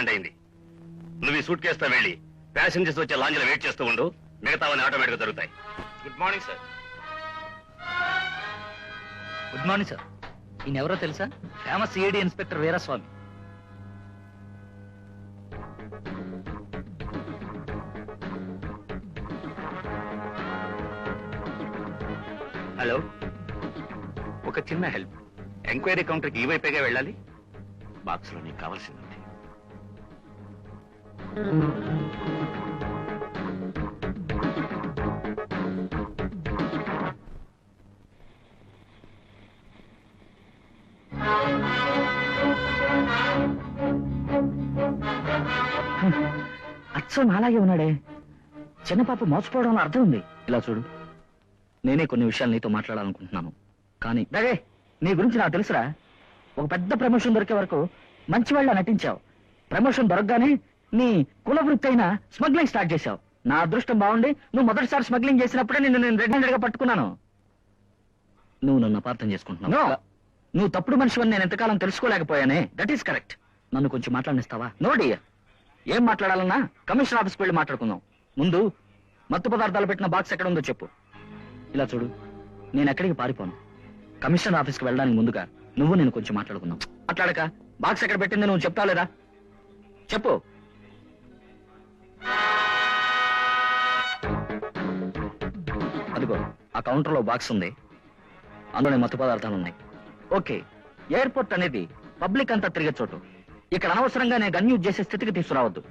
Land అయింది. నువ్వు ఈ సూట్ కేసుతో వెళ్ళి ప్యాసింజర్స్ వచ్చే లాంజ్లో వెయిట్ చేస్తూ ఉండు. మిగతావన్నీ ఆటోమేటిక్గా జరుగుతాయి good morning sir good morning sir ఈయన ఎవరో తెలుసా? Famous CID inspector Veeraswamy. Hello ఒక చిన్న హెల్ప్ ఎంక్వైరీ కౌంటర్కి ఈ వైపేగా వెళ్ళాలి? బాక్స్లో నీకు కావాల్సింది. అచ్చం అలాగే ఉన్నాడే. చిన్న పాప మోసపోవడంలో అర్థం ఉంది. ఇలా చూడు. నేనే కొన్ని విషయాలు నీతో మాట్లాడాలనుకుంటున్నాను. కానీ రే నీ గురించి నాకు తెలుసురా. ఒక పెద్ద ప్రమోషన్ దొరికే వరకు మంచి వాళ్ళ నటించావు. ప్రమోషన్ దొరకగానే నీ కుల వృత్తి అయిన స్మగ్లింగ్ స్టార్ట్ చేశావు. నా అదృష్టం బాగుండి నువ్వు మొదటిసారి స్మగ్లింగ్ చేసినప్పుడే నిన్ను నేను రెడ్ హ్యాండెడ్గా పట్టుకున్నాను. నువ్వు నన్ను అపార్థం చేసుకుంటున్నావు. నువ్వు తప్పుడు మనిషి నేను ఎంతకాలం తెలుసుకోలేకపోయానే. దట్ ఈస్ కరెక్ట్ నన్ను కొంచెం మాట్లాడిస్తావా నోడి ఏం మాట్లాడాలన్నా? కమిషనర్ ఆఫీస్కి వెళ్ళి మాట్లాడుకుందాం. ముందు మత్తు పదార్థాలు పెట్టిన బాక్స్ ఎక్కడ ఉందో చెప్పు. ఇలా చూడు నేను ఎక్కడికి పారిపోను. కమిషనర్ ఆఫీస్కి వెళ్ళడానికి ముందుగా నువ్వు నేను కొంచెం మాట్లాడుకుందాం. మాట్లాడక బాక్స్ ఎక్కడ పెట్టింది నువ్వు చెప్తావు లేదా? చెప్పు. అదిగో ఆ కౌంటర్లో బాక్స్ ఉంది. అందులో మత్తు పదార్థాలు ఉన్నాయి. ఓకే ఎయిర్పోర్ట్ అనేది పబ్లిక్ అంతా తిరిగే చోటు. ఇక్కడ అనవసరంగా నేను గన్ యూజ్ చేసే స్థితికి తీసుకురావద్దు.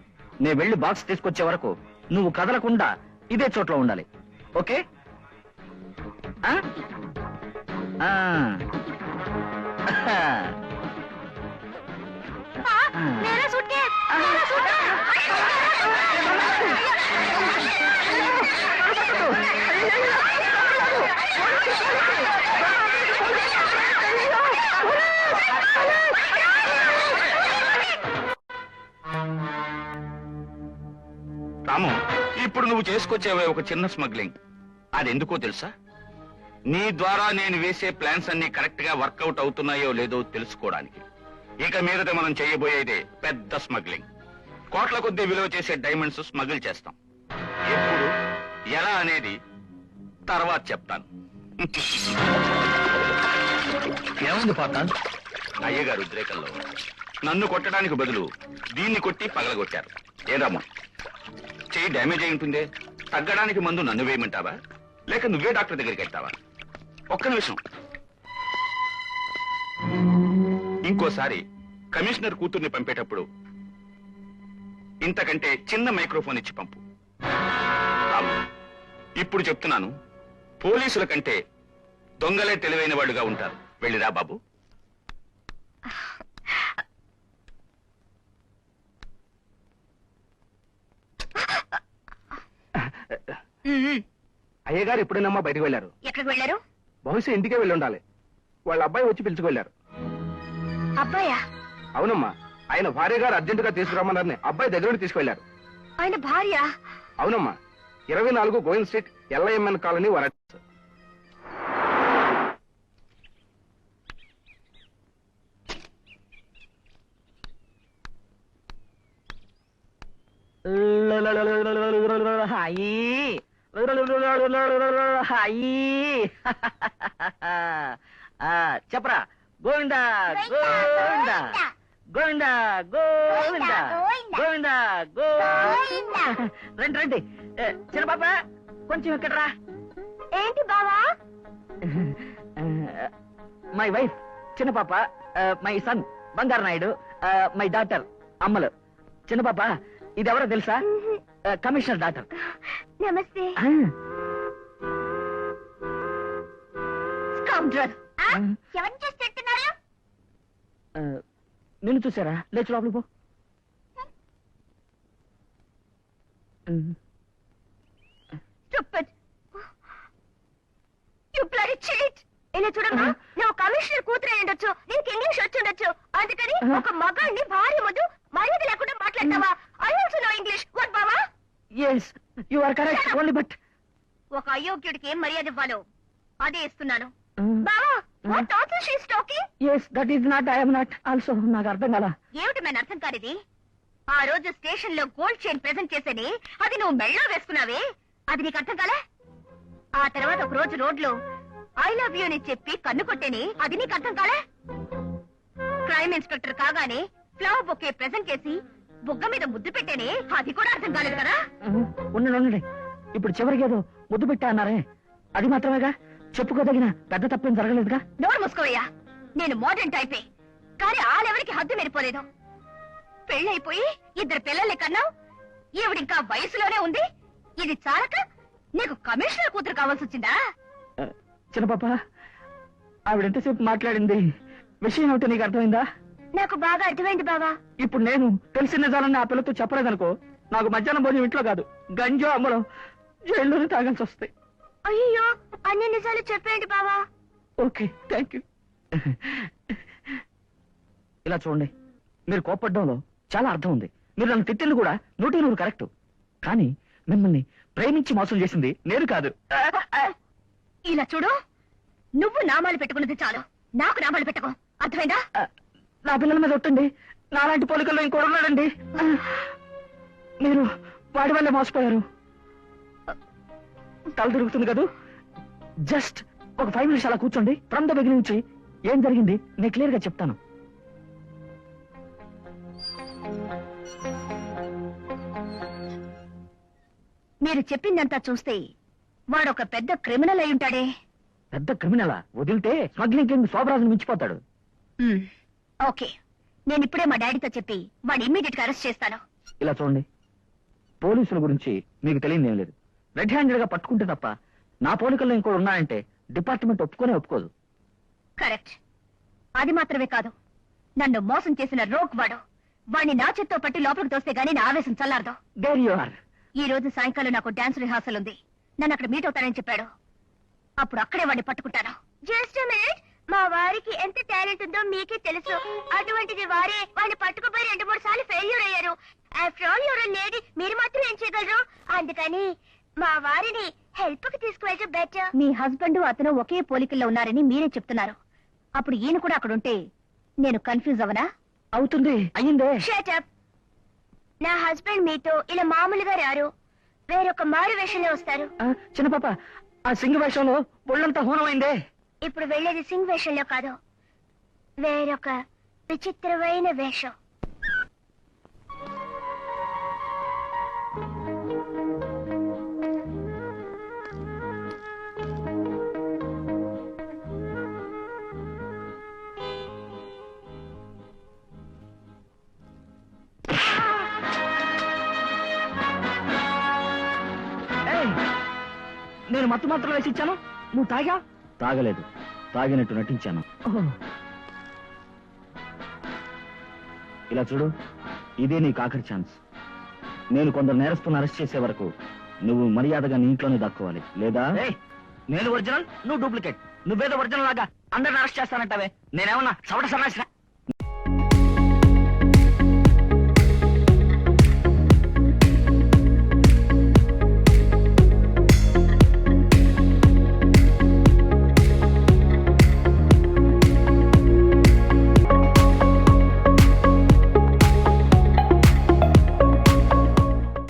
నేను వెళ్ళి బాక్స్ తీసుకొచ్చే వరకు నువ్వు కదలకుండా ఇదే చోట్లో ఉండాలి. ఓకే? ఆ? రాము ఇప్పుడు నువ్వు చేసుకొచ్చేవే ఒక చిన్న స్మగ్లింగ్ అదెందుకో ఎందుకో తెలుసా? నీ ద్వారా నేను వేసే ప్లాన్స్ అన్ని కరెక్ట్గా వర్కౌట్ అవుతున్నాయో లేదో తెలుసుకోవడానికి. ఇక మీదట మనం చేయబోయేదే పెద్ద స్మగ్లింగ్ కోట్ల కొద్దీ విలువ చేసే డైమండ్స్ స్మగిల్ చేస్తాం. ఎప్పుడు ఎలా అనేది తర్వాత చెప్తాను. ఏముంది పాత అయ్యగారు ఉద్రేకంలో. నన్ను కొట్టడానికి బదులు దీన్ని కొట్టి పగలగొట్టారు. ఏదమ్మా చెయ్యి డ్యామేజ్ అయి ఉంటుందే? తగ్గడానికి మందు నన్ను వేయమంటావా? లేక నువ్వే డాక్టర్ దగ్గరికి వెళ్తావా? ఒక్క నిమిషం. ఇంకోసారి కమిషనర్ కూతుర్ని పంపేటప్పుడు ఇంతకంటే చిన్న మైక్రోఫోన్ ఇచ్చి పంపు. ఇప్పుడు చెప్తున్నాను. పోలీసుల కంటే దొంగలే తెలివైన వాళ్ళుగా ఉంటారు. వెళ్ళిరా బాబు. అయ్యగారు ఎప్పుడైనమ్మా బయటకు వెళ్ళారు. ఎక్కడికి వెళ్ళారు? బహుశా ఇంటికే వెళ్ళి ఉండాలి. వాళ్ళ అబ్బాయి వచ్చి పిలుచుకెళ్ళారు. అబ్బాయా? అవునమ్మా ఆయన భార్య గారు అర్జెంట్గా తీసుకురమ్మన్నారని అబ్బాయి దగ్గర నుండి తీసుకెళ్ళారు ఆయన భార్య? అవునమ్మా ఇరవై నాలుగు గోవింద్ స్ట్రీట్ ఎల్ఐఎంఎన్ కాలనీ వర చెప్పరా గోవిందా గోవిందా గోవిందా. గోవిందా గోవిందా గోవిందా రండి రండి చిన్న పాప కొంచెం ఇక్కడరా ఏంటి బావా మై వైఫ్ చిన్న పాప మై సన్ బంగారు నాయుడు మై డాటర్ అమ్మలు చిన్న పాప ఇది ఎవరో తెలుసా కమిషనర్ డాటర్ నమస్తే. నిన్ను చూసారా లేచి లోపలికి పో. ఇలా చూడమ్మా నువ్వు కమిషనర్ కూతురు అయి ఉండొచ్చు నీకు ఇంగ్లీష్ వచ్చి ఉండొచ్చు. అందుకని ఒక మగాడిని భార్య ముందు మర్యాద లేకుండా మాట్లాడతావా I also know English what బావా yes you are correct only but ఒక అయోగ్యుడికి ఏం మర్యాద ఇవ్వాలో అదే ఇస్తున్నాను. బావా what nonsense she is talking yes that is not also నాకు అర్థం కాల. ఏమిటి మన అర్థం కానిది ఆ రోజు స్టేషన్లో గోల్డ్ చైన్ ప్రెజెంట్ చేసేని అది నువ్వు మెళ్ళో వేసుకున్నావే? అది నీకు అర్థం కాలే? ఆ తర్వాత ఒక రోజు రోడ్లో ఐ లవ్ యూ అని చెప్పి కన్ను కొట్టేని అది నీకు అర్థం కాలే? క్రైమ్ ఇన్స్పెక్టర్ కాగానే ఫ్లవర్ బొకే ప్రెజెంట్ చేసి బుగ్గ మీద ముద్దు పెట్టేని అది కూడా అర్థం కాలేదు కదా? ఉండండి ఉండండి. ఇప్పుడు చివరికి ఏదో ముద్దు పెట్టా అన్నారే. అది మాత్రమేగా? చెప్పుకోదగిన పెద్ద తప్పేం జరగలేదుగా? నోరు మూసుకోవయ్యా. నేను మోడర్న్ టైపే కానీ ఆ లెవెల్కి హద్దు మెరిపోలేదు పెళ్ళైపోయి ఇద్దరు పిల్లల్ని కన్నావు. ఈవిడింకా వయసులోనే ఉంది. ఇది చాలక నీకు కమిషనర్ కూతురు కావాల్సి వచ్చిందా ఆ, చిన్న పాప ఆవిడ ఎంతసేపు మాట్లాడింది? విషయం ఏమిటో నీకు అర్థమైందా? నాకు బాగా అర్థమైంది బావా. ఇప్పుడు నేను తెలిసిన నిజాలని ఆ పిల్లతో చెప్పలేదనుకో నాకు మధ్యాహ్నం భోజనం ఇంట్లో కాదు గంజో అమ్మలో జైల్లోనే తాగాల్సి వస్తాయి. అయ్యో అన్ని నిజాలు చెప్పేయండి బావా. Okay thank you. ఇలా చూడండి మీరు కోపడ్డంలో చాలా అర్థం ఉంది. మీరు నన్ను తిట్టింది కూడా నూటి నూరు కరెక్ట్. కానీ మిమ్మల్ని ప్రేమించి మోసం చేసింది నేను కాదు. ఇలా చూడు నువ్వు నామాలు పెట్టుకున్నది చాలు. నాకు నామాలు పెట్టుకో. అర్థమైందా? నా పిల్లల మీద ఒట్టండి. నాలాంటి పోలికల్లో ఇంకోడు ఉన్నాడండి. ఆ, మీరు వాడి వల్లే మోసపోయారు. తల తిరుగుతుంది కదూ? జస్ట్ ఒక ఫైవ్ మినిట్స్ అలా కూర్చోండి. ఫ్రమ్ ద బిగినింగ్ నుంచి ఏం జరిగింది నేను క్లియర్గా చెప్తాను. మీరు చెప్పిందంతా చూస్తే వాడు ఒక పెద్ద క్రిమినల్ అయి ఉంటాడే. పెద్ద క్రిమినల్? వదిలితే స్మగ్లింగ్ కింద శోభరాజును మించిపోతాడు. ఓకే. నేను ఇప్పుడే మా డాడీతో చెప్పి వాడిని ఇమ్మీడియట్గా అరెస్ట్ చేస్తాను. ఇలా చూడండి. పోలీసుల గురించి మీకు తెలియదు ఏం లేదు. రెడ్ హ్యాండెడ్గా పట్టుకుంటే తప్ప నా పోలికల్లో ఇంకోటి ఉన్నాయంటే డిపార్ట్మెంట్ ఒప్పుకోనే ఒప్పుకోదు. కరెక్ట్. అది మాత్రమే కాదు. నన్ను మోసం చేసిన రోక్ వాడు. వాడిని నా చేత్తో పట్టి లోపలికి తోస్తే గానీ నా ఆవేశం చల్లారదు. దేర్ యు ఆర్ ఈ రోజు సాయంకాలం నాకు డాన్స్ రిహార్సల్ ఉంది. నన్ను అక్కడ మీట్ అవుతానని చెప్పాడు. అప్పుడు అక్కడే వాడిని పట్టుకుంటాను. జస్ట్ మినిట్ మా వారికి ఎంత టాలెంట్ ఉందో మీకే తెలుసు. అటువంటిది వారే వాడిని పట్టుకుపోయి రెండు మూడు సార్లు ఫెయిల్యూర్ అయ్యారు. ఆఫ్టర్ ఆల్ యువర్ లేడీ మీరు మాత్రం ఏం చేయగలరు? అందుకని మా వారిని హెల్ప్కి తీసుకువెళ్తే బెటర్ మీ హస్బెండ్ అతను ఒకే పోలికల్లో ఉన్నారని మీరే చెప్తున్నారు. అప్పుడు ఈయన కూడా అక్కడ ఉంటే నేను కన్ఫ్యూజ్ అవనా? అవుతుంది. అయ్యిందే. షటప్ నా హస్బెండ్ మీతో ఇలా మామూలుగా రారు. వేరొక మారు వేషంలో వస్తారు. ఆ, చిన్న పాప ఆ సింగి వేషంలో ఒళ్ళంతా హోనమైందే. ఇప్పుడు వెళ్ళేది సింగ్ వేషంలో కాదు. వేరొక విచిత్రమైన వేషం. నేను మత్తు మాత్రం వేసి ఇచ్చాను. నువ్వు తాగా. తాగలేదు. తాగినట్టు నటించాను. ఇలా చూడు ఇదే నీకు ఆఖరి ఛాన్స్. నేను కొందరు నేరస్తులను అరెస్ట్ చేసే వరకు నువ్వు మర్యాదగా నీ ఇంట్లోనే దక్కోవాలి లేదా? నేను ఒరిజినల్ నువ్వు డూప్లికేట్. నువ్వేదో ఒరిజినల్ లాగా అందరిని అరెస్ట్ చేస్తానంటావే. నేనేమన్నా సవట సన్నాసిన?